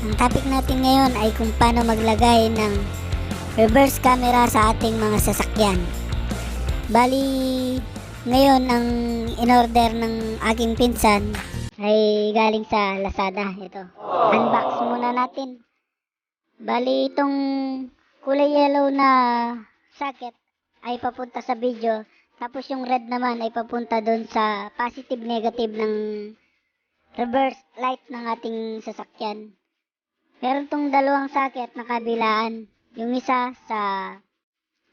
Ang topic natin ngayon ay kung paano maglagay ng reverse camera sa ating mga sasakyan. Bali, ngayon ang in-order ng aking pinsan ay galing sa Lazada. Ito. Unbox muna natin. Bali, itong kulay yellow na socket ay papunta sa video. Tapos yung red naman ay papunta doon sa positive negative ng reverse light ng ating sasakyan. Meron tong dalawang socket na kabilaan. Yung isa sa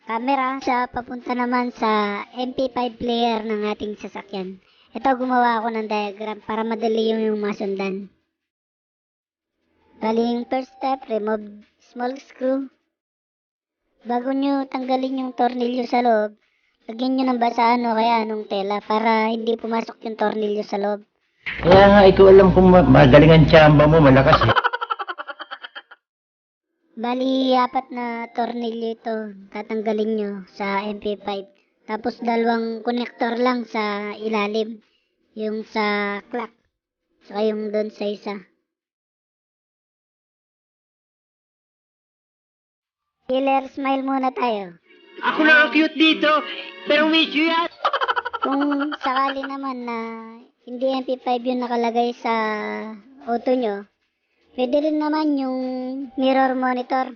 camera, sa papunta naman sa MP5 player ng ating sasakyan. Ito gumawa ako ng diagram para madali yung, yung masundan. Bali yung first step, remove small screw. Bago nyo tanggalin yung tornilyo sa loob, lagyan nyo ng basaan o kaya anong tela para hindi pumasok yung tornilyo sa loob. Kaya nga, ikaw alam kung ma- magaling ang tsamba mo, malakas eh. Bali, apat na tornilyo ito tatanggalin nyo sa MP5. Tapos dalawang connector lang sa ilalim. Yung sa clock. Saka yung doon sa isa. Killer smile muna tayo. Ako lang ang cute dito, pero you yan. Kung sakali naman na hindi MP5 yung nakalagay sa auto nyo, pwede rin naman yung mirror monitor.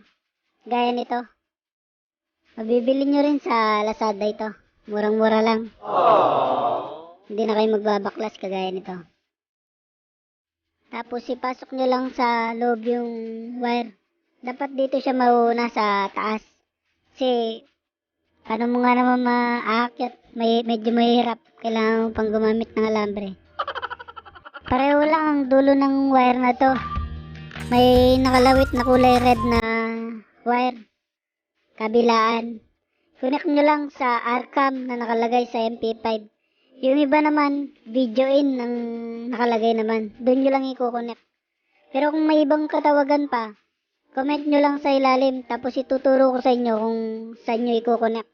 Gaya nito. Mabibili nyo rin sa Lazada ito. Murang-mura lang. Hindi na kayo magbabaklas kagaya nito. Tapos ipasok nyo lang sa loob yung wire. Dapat dito siya mauna sa taas. Kasi Paano mo nga naman maaakyat? May, medyo mahirap. Kailangan mo pang gumamit ng alambre. Pareho lang ang dulo ng wire na to. May nakalawit na kulay red na wire. Kabilaan. Connect nyo lang sa Arcam na nakalagay sa MP5. Yung iba naman, video in ang nakalagay naman. Doon nyo lang i-connect. Pero kung may ibang katawagan pa, comment nyo lang sa ilalim tapos ituturo ko sa inyo kung saan nyo i-connect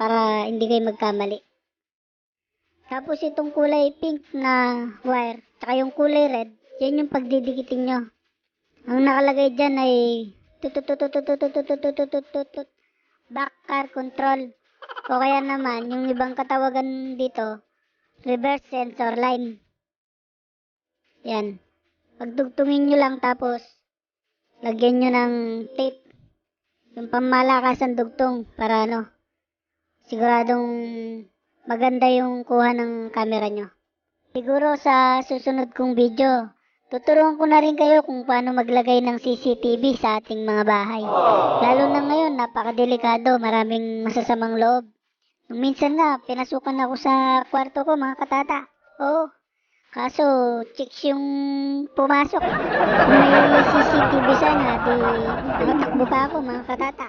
para hindi kayo magkamali. Tapos itong kulay pink na wire, tsaka yung kulay red, yan yung pagdidikitin nyo. Ang nakalagay dyan ay backcar control o kaya naman yung ibang katawagan dito reverse sensor line. Yan. Pagdugtungin nyo lang tapos lagyan nyo ng tape yung pamalakas ng dugtong para ano siguradong maganda yung kuha ng camera nyo. Siguro sa susunod kong video tuturuan ko na rin kayo kung paano maglagay ng CCTV sa ating mga bahay. Lalo na ngayon, napakadelikado, maraming masasamang loob. Nung minsan nga, pinasukan ako sa kwarto ko, mga katata. Oo. Kaso, chicks yung pumasok. Kung may CCTV sana, di nakatakbo pa ako, mga katata.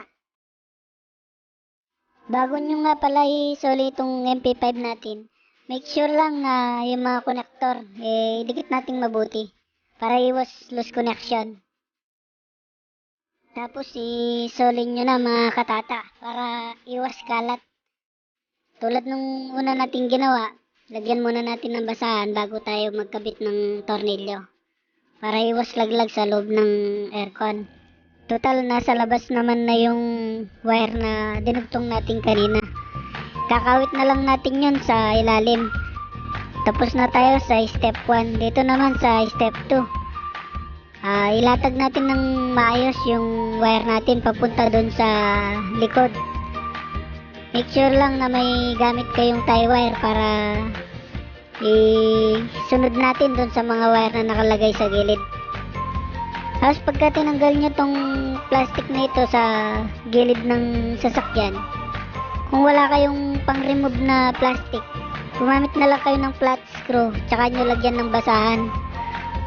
Bago nyo nga pala isoli itong MP5 natin, make sure lang na yung mga connector, eh, dikit nating mabuti para iwas loose connection. Tapos isolin nyo na mga katata para iwas kalat. Tulad nung una nating ginawa, lagyan muna natin ng basahan bago tayo magkabit ng tornilyo para iwas laglag sa loob ng aircon. Total, nasa labas naman na yung wire na dinugtong natin kanina. Kakawit na lang natin yun sa ilalim. Tapos na tayo sa step 1. Dito naman sa step 2. Ah, ilatag natin ng maayos yung wire natin papunta doon sa likod. Make sure lang na may gamit kayong tie wire para isunod natin doon sa mga wire na nakalagay sa gilid. Tapos pagka tinanggal nyo tong plastic na ito sa gilid ng sasakyan, kung wala kayong pang-remove na plastic, gumamit na lang kayo ng flat screw, tsaka nyo lagyan ng basahan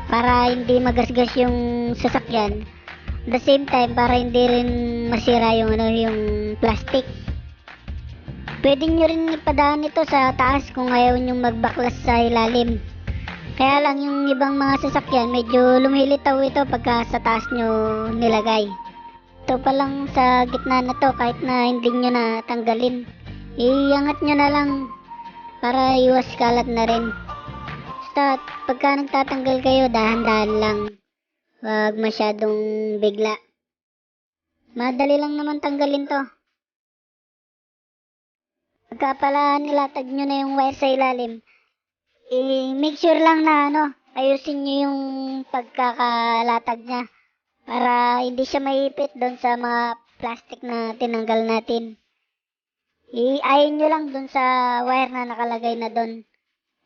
para hindi magasgas yung sasakyan. At the same time, para hindi rin masira yung ano yung plastic. Pwede nyo rin ipadaan ito sa taas kung ayaw nyo magbaklas sa ilalim. Kaya lang yung ibang mga sasakyan, medyo lumilitaw ito pagka sa taas nyo nilagay. Ito pa lang sa gitna na to, kahit na hindi nyo na tanggalin. Iangat nyo na lang para iwas kalat na rin. Basta pagka nagtatanggal kayo, dahan-dahan lang. Huwag masyadong bigla. Madali lang naman tanggalin to. Pagka pala nilatag nyo na yung wire sa ilalim, i-make sure lang na ano, ayusin nyo yung pagkakalatag niya para hindi siya maipit doon sa mga plastic na tinanggal natin. I-ayin nyo lang doon sa wire na nakalagay na doon.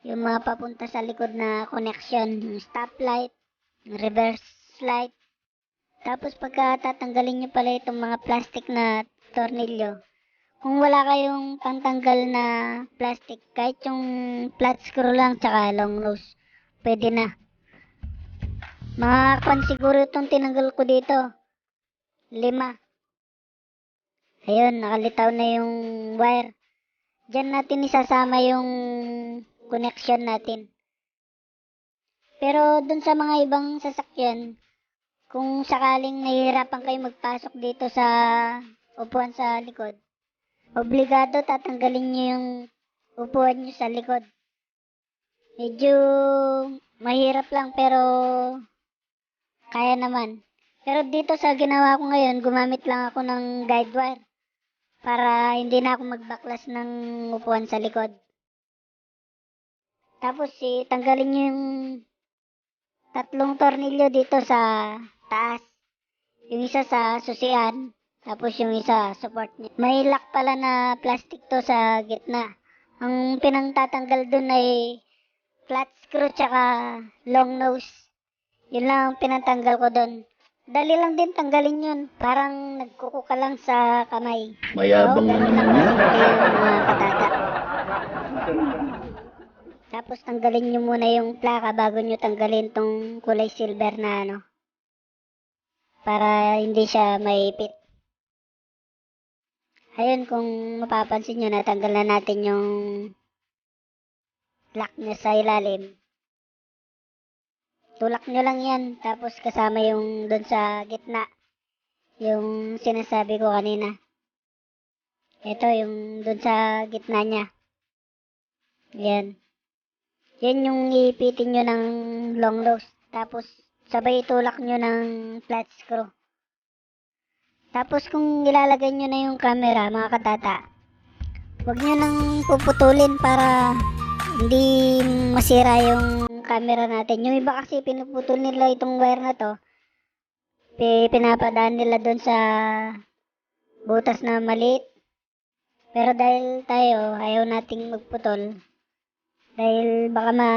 Yung mga papunta sa likod na connection, yung stoplight, reverse light. Tapos pagka tatanggalin nyo pala itong mga plastic na tornilyo, kung wala kayong pantanggal na plastic, kahit yung flat screw lang tsaka long nose, pwede na. Mga kwan siguro itong tinanggal ko dito. Lima. Ayun, nakalitaw na yung wire. Diyan natin isasama yung connection natin. Pero dun sa mga ibang sasakyan, kung sakaling nahihirapan kayo magpasok dito sa upuan sa likod, obligado tatanggalin nyo yung upuan nyo sa likod. Medyo mahirap lang pero kaya naman. Pero dito sa ginawa ko ngayon, gumamit lang ako ng guide wire para hindi na ako magbaklas ng upuan sa likod. Tapos si tanggalin nyo yung tatlong tornilyo dito sa taas. Yung isa sa susian, tapos yung isa support niya. May lock pala na plastic to sa gitna. Ang pinangtatanggal dun ay flat screw tsaka long nose. Yun lang ang pinatanggal ko dun. Dali lang din tanggalin yun. Parang nagkuko ka lang sa kamay. Mayabang na naman kayo, mga katata. Tapos tanggalin nyo muna yung plaka bago nyo tanggalin tong kulay silver na ano. Para hindi siya maipit. Ayun, kung mapapansin nyo, natanggal na natin yung lock niya sa ilalim. Tulak nyo lang yan, tapos kasama yung doon sa gitna. Yung sinasabi ko kanina. Ito, yung doon sa gitna niya. Yan. Yan yung ipitin nyo ng long nose. Tapos, sabay itulak nyo ng flat screw. Tapos, kung ilalagay nyo na yung camera, mga katata, huwag nyo nang puputulin para hindi masira yung camera natin. Yung iba kasi pinuputol nila itong wire na to. Pi- Pinapadaan nila doon sa butas na maliit. Pero dahil tayo, ayaw nating magputol. Dahil baka ma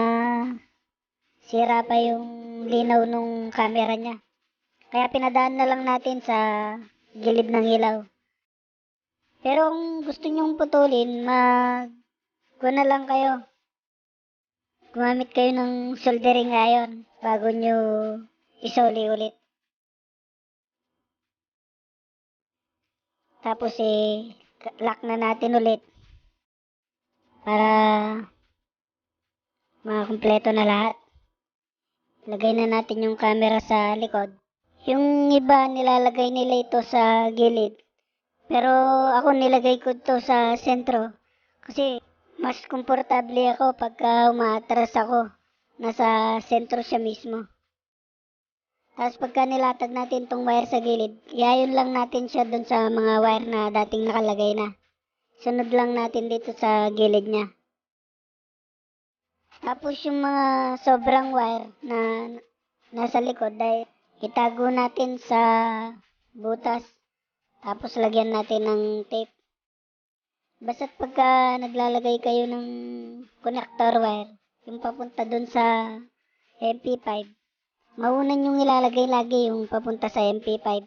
sira pa yung linaw nung camera niya. Kaya pinadaan na lang natin sa gilid ng ilaw. Pero kung gusto nyong putulin, mag na lang kayo. Gumamit kayo ng soldering iron bago nyo isoli ulit. Tapos eh, lock na natin ulit para makakumpleto na lahat. Lagay na natin yung camera sa likod. Yung iba nilalagay nila ito sa gilid. Pero ako nilagay ko to sa sentro kasi mas komportable ako pagka umaatras ako. Nasa sentro siya mismo. Tapos pagka nilatag natin tong wire sa gilid, iayon lang natin siya dun sa mga wire na dating nakalagay na. Sunod lang natin dito sa gilid niya. Tapos yung mga sobrang wire na nasa likod, dahil itago natin sa butas. Tapos lagyan natin ng tape. Basta't pagka naglalagay kayo ng connector wire, yung papunta dun sa MP5, maunan yung ilalagay lagi yung papunta sa MP5.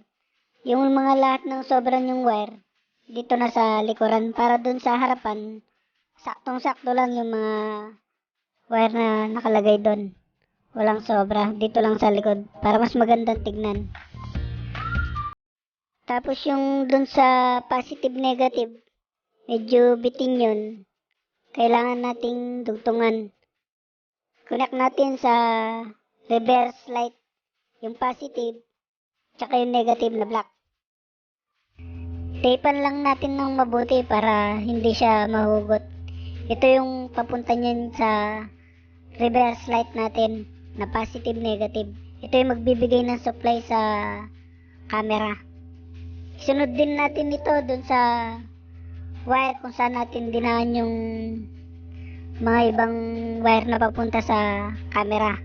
Yung mga lahat ng sobrang yung wire, dito na sa likuran para dun sa harapan, saktong-sakto lang yung mga wire na nakalagay doon. Walang sobra, dito lang sa likod para mas magandang tignan. Tapos yung dun sa positive negative, medyo biting yun. Kailangan nating dugtungan. Connect natin sa reverse light, yung positive, tsaka yung negative na black. Tapean lang natin ng mabuti para hindi siya mahugot. Ito yung papunta niyan sa reverse light natin na positive negative. ito yung magbibigay ng supply sa camera. Sunod din natin ito dun sa wire kung saan natin dinaan yung mga ibang wire na papunta sa camera.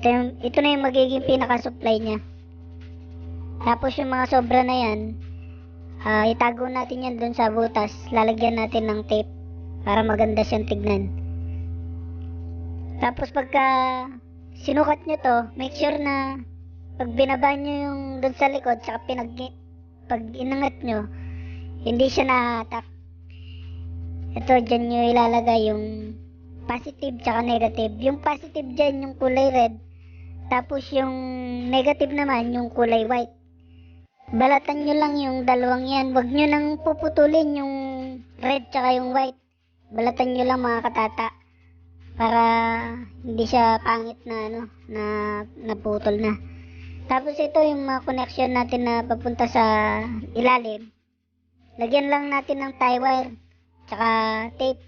Ito, yung, ito na yung magiging pinaka-supply niya. Tapos yung mga sobra na yan, ah, itago natin yan dun sa butas. Lalagyan natin ng tape para maganda siyang tignan. Tapos pagka sinukat nyo to, make sure na pag binaba nyo yung dun sa likod, saka pinag pag inangat nyo, hindi siya nahatak. Ito, dyan nyo ilalagay yung positive tsaka negative. Yung positive dyan, yung kulay red. Tapos yung negative naman, yung kulay white. Balatan nyo lang yung dalawang yan. Huwag nyo nang puputulin yung red tsaka yung white. Balatan nyo lang mga katata. Para hindi siya pangit na ano, na naputol na. Tapos ito yung mga connection natin na papunta sa ilalim. Lagyan lang natin ng tie wire tsaka tape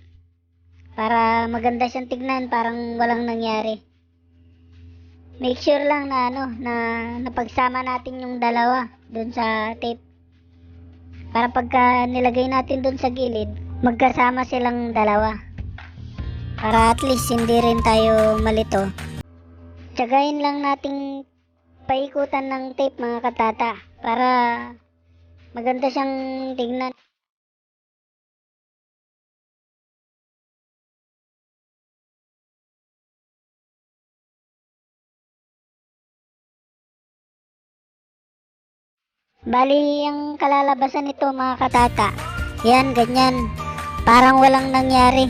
para maganda siyang tignan parang walang nangyari. Make sure lang na ano na napagsama natin yung dalawa doon sa tape. Para pagka nilagay natin doon sa gilid, magkasama silang dalawa. Para at least hindi rin tayo malito. Tsagayin lang nating paikutan ng tape mga katata para maganda siyang tignan. Bali, ang kalalabasan nito mga katata, yan, ganyan. Parang walang nangyari.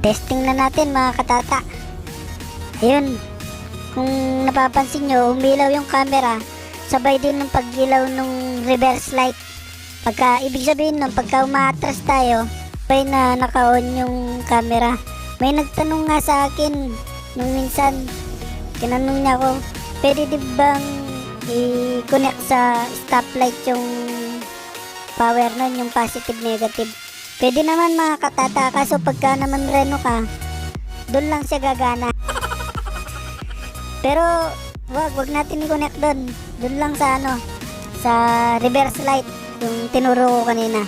Testing na natin mga katata. Ayun, kung napapansin nyo, umilaw yung camera, sabay din ng paggilaw ng reverse light. Pagka, ibig sabihin nun, pagka umaatras tayo, sabay na naka-on yung camera. May nagtanong nga sa akin, nung minsan, tinanong niya ako, pwede di bang i-connect sa stoplight yung power nun, yung positive negative. Pwede naman mga katata, kaso pagka naman reno ka, doon lang siya gagana. Pero, wag, wag natin i-connect doon. Doon lang sa ano, sa reverse light, yung tinuro ko kanina.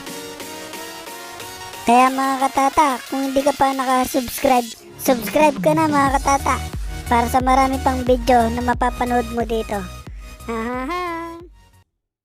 Kaya mga katata, kung hindi ka pa nakasubscribe, subscribe ka na mga katata para sa marami pang video na mapapanood mo dito. Ha ha ha!